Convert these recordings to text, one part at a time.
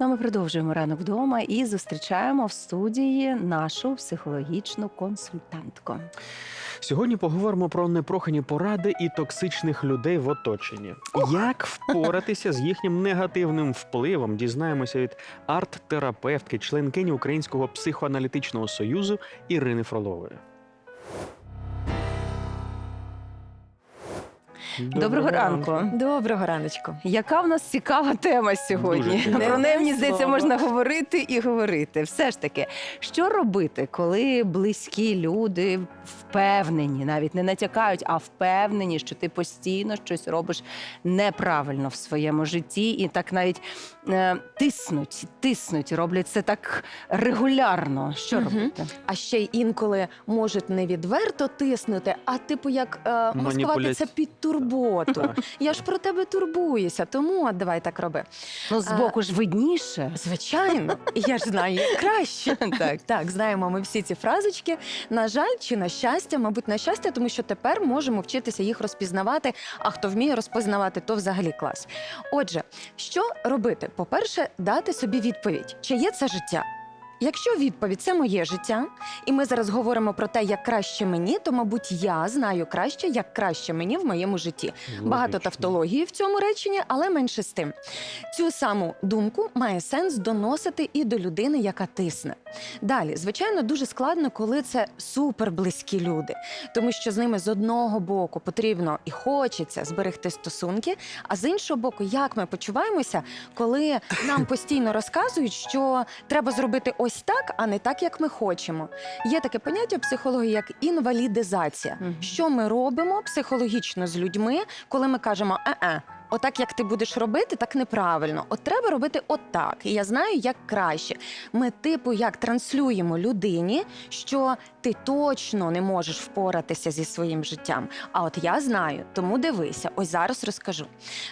Ну, а ми продовжуємо ранок вдома і зустрічаємо в студії нашу психологічну консультантку. Сьогодні поговоримо про непрохані поради і токсичних людей в оточенні. Як впоратися з їхнім негативним впливом, дізнаємося від арт-терапевтки, членкині Українського психоаналітичного союзу Ірини Фролової. Доброго ранку. Доброго раночку. Яка в нас цікава тема сьогодні? Дуже цікава. Про неї, мені здається, слово. можна говорити і говорити. Все ж таки, що робити, коли близькі люди впевнені, навіть не натякають, а впевнені, що ти постійно щось робиш неправильно в своєму житті, і так навіть е, тиснуть, тиснуть, роблять це так регулярно. Що Мгм. робити? А ще й інколи можуть не відверто тиснути, а типу як е, маскувати Маніпуляція. це під турботу. Я ж про тебе турбуюся, тому от давай так роби. Ну, збоку ж видніше. Звичайно, я ж знаю як краще. Так. Так, знаємо ми всі ці фразочки. На жаль, чи на щастя, мабуть, на щастя, тому що тепер можемо вчитися їх розпізнавати. А хто вміє розпізнавати, то взагалі клас. Отже, що робити? По-перше, дати собі відповідь, чи є це життя. Якщо відповідь це моє життя, і ми зараз говоримо про те, як краще мені, то мабуть я знаю краще, як краще мені в моєму житті. Багато тавтології в цьому реченні, але менше з тим. Цю саму думку має сенс доносити і до людини, яка тисне. Далі, звичайно, дуже складно, коли це суперблизькі люди, тому що з ними з одного боку потрібно і хочеться зберегти стосунки, а з іншого боку, як ми почуваємося, коли нам постійно розказують, що треба зробити ось так, а не так, як ми хочемо. Є таке поняття в психології, як інвалідизація. Угу. Що ми робимо психологічно з людьми, коли ми кажемо е-е, Отак, як ти будеш робити, так неправильно. От треба робити отак. І я знаю, як краще. Ми, типу, як транслюємо людині, що ти точно не можеш впоратися зі своїм життям. А от я знаю, тому дивися, ось зараз розкажу.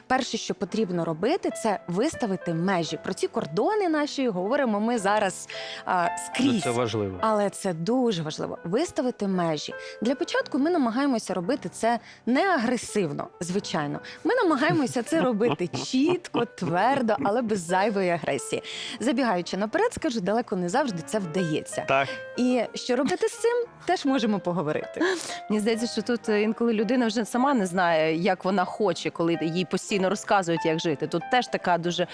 Перше, що потрібно робити, це виставити межі. Про ці кордони наші говоримо ми зараз а, Ну, скрізь. Це важливо. Але це дуже важливо виставити межі. Для початку ми намагаємося робити це не агресивно, звичайно. Ми намагаємося це робити чітко, твердо, але без зайвої агресії. Забігаючи наперед, скажу, далеко не завжди це вдається. Так, І що робити з цим, теж можемо поговорити. Мені здається, що тут е, інколи людина вже сама не знає, як вона хоче, коли їй постійно розказують, як жити. Тут теж така дуже е,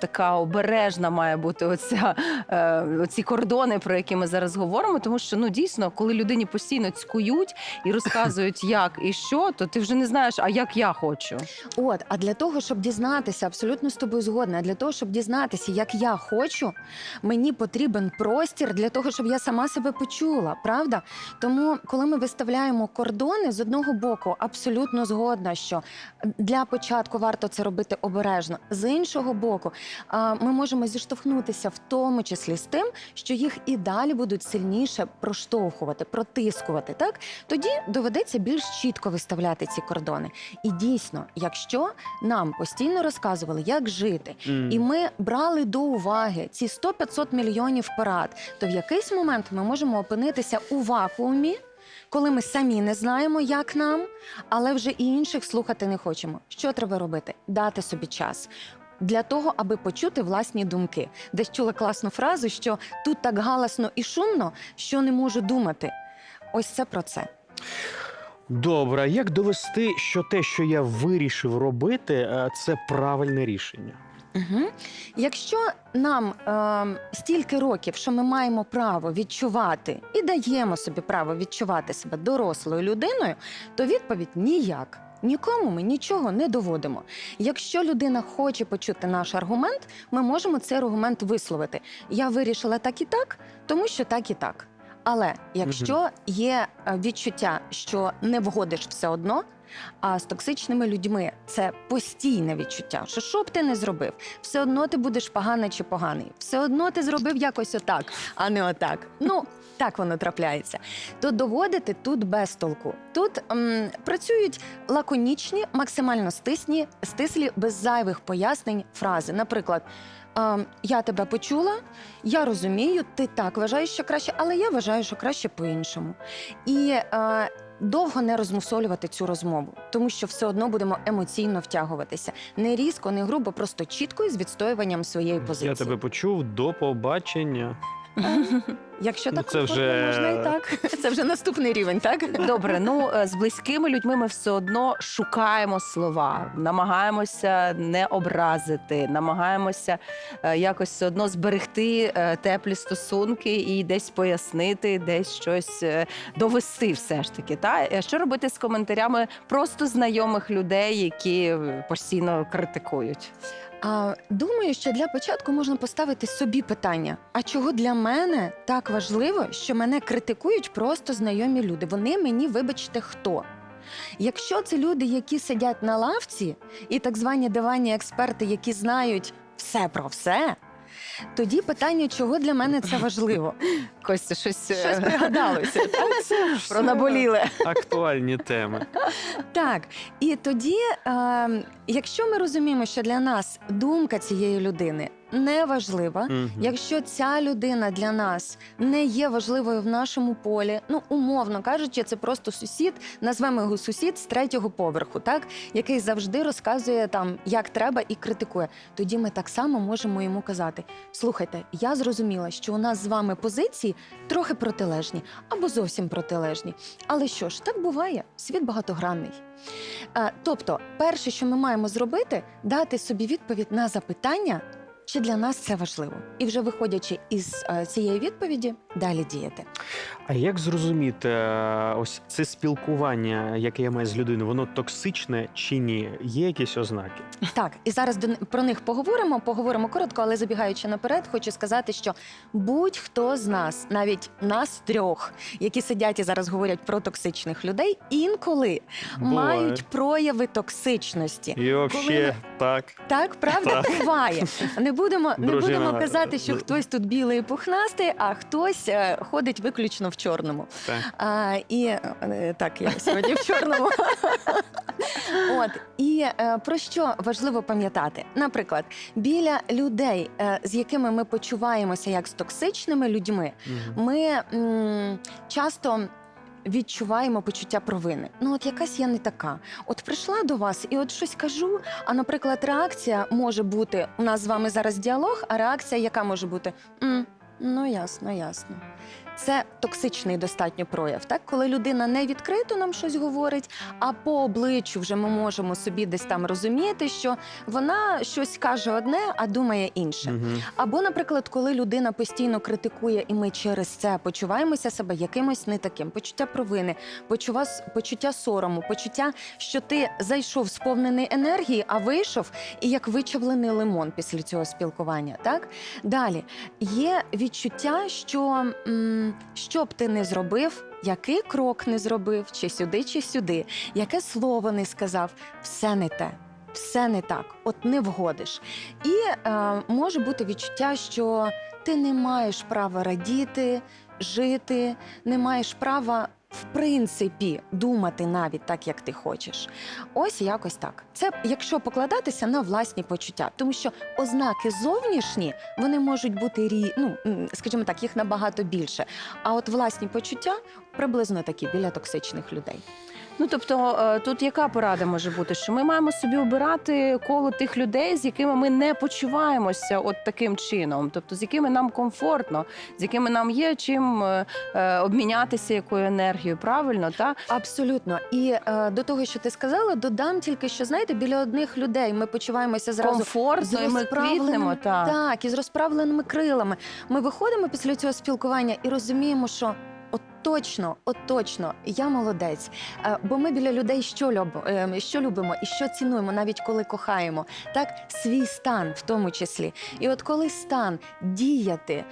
така обережна має бути оця, е, оці кордони, про які ми зараз говоримо. Тому що ну дійсно, коли людині постійно цькують і розказують, як і що, то ти вже не знаєш, а як я хочу. От, а для того, щоб дізнатися, абсолютно з тобою згодна, для того, щоб дізнатися, як я хочу, мені потрібен простір для того, щоб я сама себе почула, правда? Тому, коли ми виставляємо кордони, з одного боку, абсолютно згодна, що для початку варто це робити обережно. З іншого боку, ми можемо зіштовхнутися в тому числі з тим, що їх і далі будуть сильніше проштовхувати, протискувати. Так тоді доведеться більш чітко виставляти ці кордони. І дійсно, якщо нам постійно розказували, як жити, М. і ми брали до уваги ці 100-500 мільйонів порад, то в якийсь момент ми можемо опинитися у вакуумі. Коли ми самі не знаємо, як нам, але вже і інших слухати не хочемо. Що треба робити? Дати собі час для того, аби почути власні думки. Десь чула класну фразу, що тут так галасно і шумно, що не можу думати. Ось це про це. Добре, як довести, що те, що я вирішив робити, е, це правильне рішення? Угу. Якщо нам е, стільки років, що ми маємо право відчувати і даємо собі право відчувати себе дорослою людиною, то відповідь ніяк. Нікому ми нічого не доводимо. Якщо людина хоче почути наш аргумент, ми можемо цей аргумент висловити. Я вирішила так і так, тому що так і так. Але якщо є е, відчуття, що не вгодиш все одно, а з токсичними людьми це постійне відчуття, що що б ти не зробив, все одно ти будеш поганий чи поганий, все одно ти зробив якось отак, а не отак. Ну так воно трапляється. То доводити тут без толку. Тут м, працюють лаконічні, максимально стисні, стислі, без зайвих пояснень фрази. Наприклад. «Ем, Я тебе почула, я розумію, ти так вважаєш, що краще, але я вважаю, що краще по-іншому. І е, довго не розмусолювати цю розмову, тому що все одно будемо емоційно втягуватися. Не різко, не грубо, просто чітко і з відстоюванням своєї позиції. Я тебе почув. До побачення. Якщо Ну, так це вже- можна і так. Це вже наступний рівень, так? Добре, ну е, з близькими людьми ми все одно шукаємо слова, намагаємося не образити, намагаємося е, якось все одно зберегти е, теплі стосунки і десь пояснити, десь щось е, довести, все ж таки. Та Е, що робити з коментарями просто знайомих людей, які е, постійно критикують? А, думаю, що для початку можна поставити собі питання: а чого для мене так важливо, що мене критикують просто знайомі люди? Вони мені, вибачте, хто? Якщо це люди, які сидять на лавці, і так звані диванні експерти, які знають все про все, тоді питання, чого для мене це важливо? Костя, щось, е, Щось пригадалося. так? про наболіле. Актуальні теми. Так, і тоді, е, якщо ми розуміємо, що для нас думка цієї людини не важлива, Мгм. якщо ця людина для нас не є важливою в нашому полі, ну умовно кажучи, це просто сусід, назвемо його сусід з третього поверху, так який завжди розказує там, як треба, і критикує. Тоді ми так само можемо йому казати: слухайте, я зрозуміла, що у нас з вами позиції трохи протилежні або зовсім протилежні. Але що ж, так буває, світ багатогранний. Е, Тобто, перше, що ми маємо зробити, дати собі відповідь на запитання, чи для нас це важливо, і вже виходячи із е, цієї відповіді, далі діяти. А як зрозуміти, е, ось це спілкування, яке я маю з людиною, воно токсичне чи ні? Є якісь ознаки? Так, і зараз про них поговоримо. Поговоримо коротко, але забігаючи наперед, хочу сказати, що будь-хто з нас, навіть нас трьох, які сидять і зараз говорять про токсичних людей, інколи мають прояви токсичності. І взагалі так. Так, правда, буває. Не будемо, не Дружина, будемо казати, що е, хтось тут білий і пухнастий, а хтось е, ходить виключно в чорному. так. А, і е, так, я сьогодні в чорному. От і е, про що важливо пам'ятати? Наприклад, біля людей, е, з якими ми почуваємося як з токсичними людьми, Мгм. ми м, часто. Відчуваємо почуття провини. Ну, от якась я не така. От прийшла до вас і от щось кажу. А наприклад, реакція може бути: у нас з вами зараз діалог, а реакція, яка може бути? «М, ну ясно, ясно. Це токсичний достатньо прояв, так коли людина не відкрито нам щось говорить, а по обличчю вже ми можемо собі десь там розуміти, що вона щось каже одне, а думає інше. Мгм. Або, наприклад, коли людина постійно критикує, і ми через це почуваємося себе якимось не таким, почуття провини, почува, почуття сорому, почуття, що ти зайшов сповнений енергії, а вийшов і як вичавлений лимон після цього спілкування. Так далі є відчуття, що м, що б ти не зробив. Який крок не зробив, чи сюди, чи сюди, яке слово не сказав, все не те, все не так, от не вгодиш. І е, може бути відчуття, що ти не маєш права радіти, жити, не маєш права. В принципі, думати навіть так, як ти хочеш. Ось якось так. Це якщо покладатися на власні почуття, тому що ознаки зовнішні вони можуть бути рі... ну, скажімо так, їх набагато більше. А от власні почуття приблизно такі біля токсичних людей. Ну тобто, е, тут яка порада може бути? Що ми маємо собі обирати коло тих людей, з якими ми не почуваємося от таким чином, тобто з якими нам комфортно, з якими нам є чим е, е, обмінятися якою енергією, правильно та Абсолютно. І до того, що ти сказала, додам тільки, що знаєте, біля одних людей ми почуваємося зразу комфортно, і ми квітнемо. Та. Так, і з розправленими крилами. Ми виходимо після цього спілкування і розуміємо, що. От точно, от точно, я молодець. Е, Бо ми біля людей що люб, е, що любимо і що цінуємо, навіть коли кохаємо, так свій стан в тому числі. І от коли стан діяти,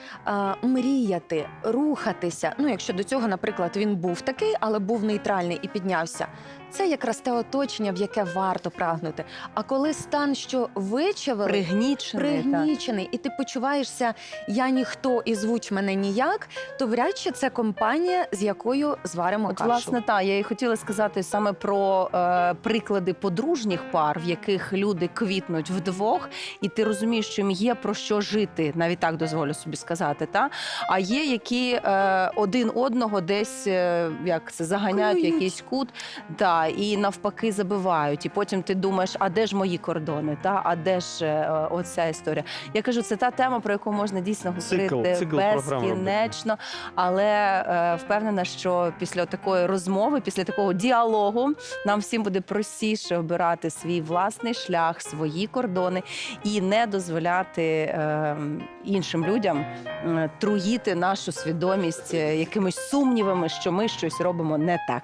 мріяти, рухатися. Ну, якщо до цього, наприклад, він був такий, але був нейтральний і піднявся. Це якраз те оточення, в яке варто прагнути. А коли стан, що вичавили, Пригнічений. пригнічений, і ти почуваєшся я ніхто і звуть мене ніяк, то вряд чи це компанія, з якою зваримо От, кашу. власне, та я і хотіла сказати саме про е, приклади подружніх пар, в яких люди квітнуть вдвох, і ти розумієш, що їм є про що жити, навіть так дозволю собі сказати. Та а є які е, один одного десь е, як це заганяють в якийсь кут, та і навпаки забивають. І потім ти думаєш, а де ж мої кордони? Та а де ж е, оця історія? Я кажу, це та тема, про яку можна дійсно Цикл, говорити цикл програм робити. безкінечно. Але е, впевнена, що після такої розмови, після такого діалогу, нам всім буде простіше обирати свій власний шлях, свої кордони і не дозволяти е, іншим людям е, труїти нашу свідомість е, якимись сумнівами, що ми щось робимо не так.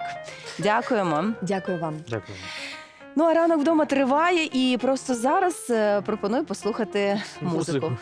Дякуємо. Дякую вам. Дякую. Ну а ранок вдома триває, і просто зараз е, пропоную послухати музику. Музику.